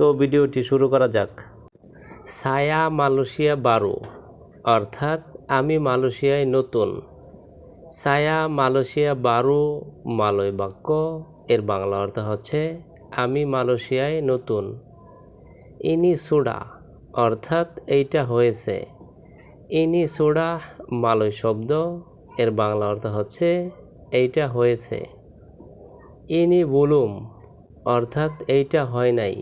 তো ভিডিওটি শুরু করা যাক। ছায়া মালয়েশিয়া বারো, অর্থাৎ আমি মালয়েশিয়ায় নতুন। ছায়া মালয়েশিয়া বারো, মালয় বাক্য, এর বাংলা অর্থ হচ্ছে, আমি মালয়েশিয়ায় নতুন। ইনি সুডা অর্থাৎ এইটা হয়েছে। ইনি সুডা মালয় শব্দ, এর বাংলা অর্থ হচ্ছে, এইটা হয়েছে। ইনি বলুম অর্থাৎ এইটা হয় নাই।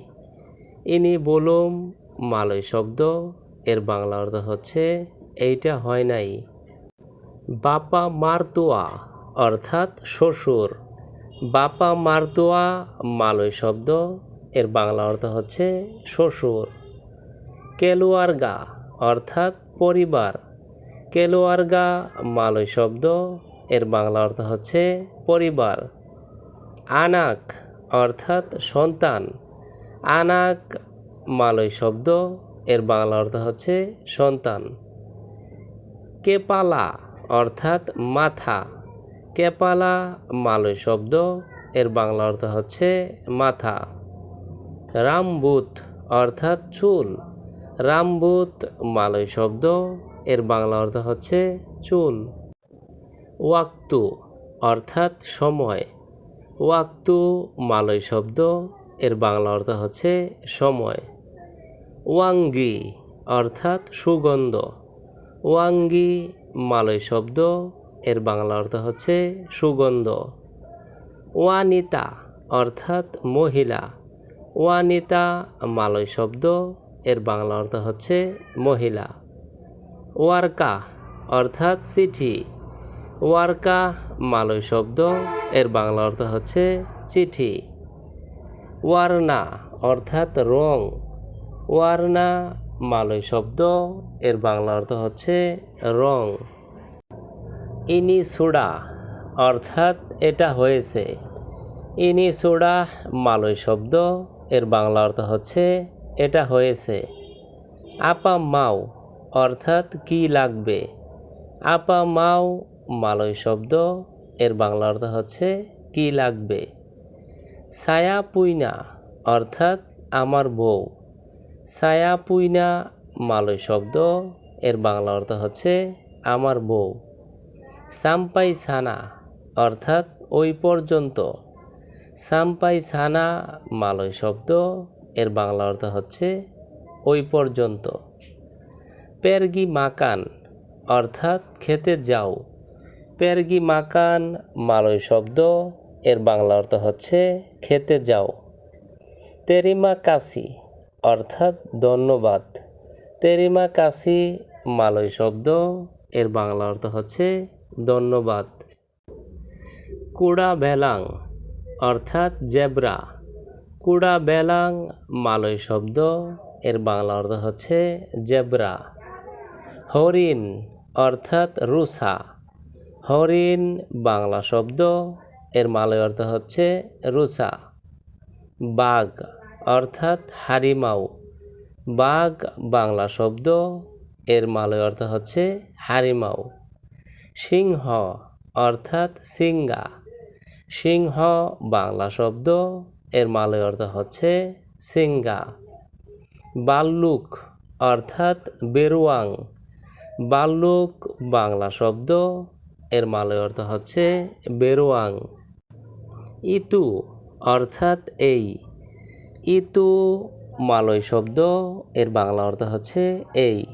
ইনি বলুম মালয় শব্দ, এর বাংলা অর্থ হচ্ছে, এইটা হয় নাই। বাপা মারতোয়া, অর্থাৎ শ্বশুর। বাপা মারতোয়া, মালয় শব্দ, এর বাংলা অর্থ হচ্ছে শ্বশুর। কেলুয়ারগা, অর্থাৎ পরিবার। কেলুয়ারগা, মালয় শব্দ, এর বাংলা অর্থ হচ্ছে পরিবার। আনাক, অর্থাৎ সন্তান। আনাক, মালয় শব্দ, এর বাংলা অর্থ হচ্ছে সন্তান। কেপালা অর্থাৎ মাথা। কেপালা, মালয় শব্দ, এর বাংলা অর্থ হচ্ছে মাথা। রামবুত অর্থাৎ চুল। রামবুত, মালয় শব্দ, এর বাংলা অর্থ হচ্ছে চুল। ওয়াক্তু অর্থাৎ সময়। ওয়াক্তু, মালয় শব্দ এর বাংলা অর্থ হচ্ছে সময়। ওয়াঙ্গি অর্থাৎ সুগন্ধ। ওয়াঙ্গি মালয় শব্দ, এর বাংলা অর্থ হচ্ছে সুগন্ধ। ওয়ানিতা অর্থাৎ মহিলা। ওয়ানিতা মালয় শব্দ, এর বাংলা অর্থ হচ্ছে মহিলা। ওয়ার্কা অর্থাৎ চিঠি। ওয়ার্কা মালয় শব্দ, এর বাংলা অর্থ হচ্ছে চিঠি। ওয়ারনা, অর্থাৎ রং। ওয়ারনা, মালয় শব্দ, এর বাংলা অর্থ হচ্ছে রং। ইনি সুডা, অর্থাৎ এটা হয়েছে। ইনি সুডা, মালয় শব্দ, এর বাংলা অর্থ হচ্ছে এটা হয়েছে। আপা মাও, অর্থাৎ কি লাগবে? আপা মাও, মালয় শব্দ, এর বাংলা অর্থ হচ্ছে কি লাগবে? ছায়া পুইনা অর্থাৎ আমার বউ। সায়া পুইনা মালয় শব্দ, এর বাংলা অর্থ হচ্ছে আমার বউ। সাম্পাই সানা অর্থাৎ ওই পর্যন্ত। সাম্পাই সানা মালয় শব্দ, এর বাংলা অর্থ হচ্ছে ওই পর্যন্ত। পেরগি মাকান, অর্থাৎ খেতে যাও। পেরগি মাকান মালয় শব্দ এর বাংলা অর্থ হচ্ছে খেতে যাও। তেরিমা কাশি অর্থাৎ ধন্যবাদ। তেরিমা কাশি মালয় শব্দ, এর বাংলা অর্থ হচ্ছে ধন্যবাদ। কুড়া বেলাং অর্থাৎ জেব্রা। কুড়া বেলাং মালয় শব্দ, এর বাংলা অর্থ হচ্ছে জেব্রা। হরিণ, অর্থাৎ রুসা। হরিণ, বাংলা শব্দ এর মালয় অর্থ হচ্ছে রুসা বাঘ অর্থাৎ হারিমাউ বাঘ বাংলা শব্দ, এর মালয় অর্থ হচ্ছে হারিমাউ সিংহ অর্থাৎ সিংহা। সিংহ বাংলা শব্দ, এর মালয় অর্থ হচ্ছে সিংহা। বাল্লুক অর্থাৎ বেরুয়াং। বাল্লুক বাংলা শব্দ, এর মালয় অর্থ হচ্ছে বেরুয়াং। ইতু, অর্থাৎ এই। ইতু, মালয় শব্দ, এর বাংলা অর্থ হচ্ছে এই।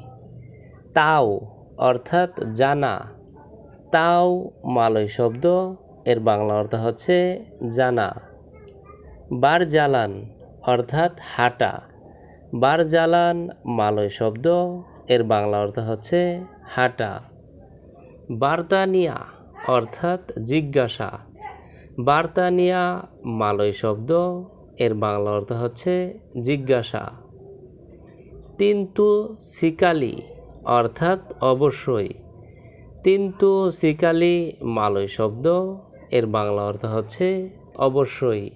তাও, অর্থাৎ জানা। তাও, মালয় শব্দ, এর বাংলা অর্থ হচ্ছে জানা। বার জ্বালান অর্থাৎ হাঁটা। বার জ্বালান মালয় শব্দ, এর বাংলা অর্থ হচ্ছে হাঁটা। বার্তানিয়া অর্থাৎ জিজ্ঞাসা। বার্তানিয়া মালয় শব্দ, এর বাংলা অর্থ হচ্ছে জিজ্ঞাসা। কিন্তু সিকালি অর্থাৎ অবশ্যই। কিন্তু সিকালি মালয় শব্দ, এর বাংলা অর্থ হচ্ছে অবশ্যই।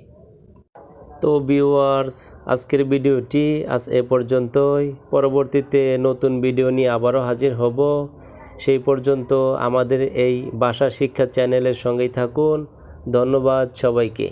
তো ভিউয়ার্স, আজকের ভিডিওটি আজ এ পর্যন্তই। পরবর্তীতে নতুন ভিডিও নিয়ে আবারও হাজির হব। সেই পর্যন্ত আমাদের এই ভাষা শিক্ষা চ্যানেলের সঙ্গেই থাকুন। ধন্যবাদ সবাইকে।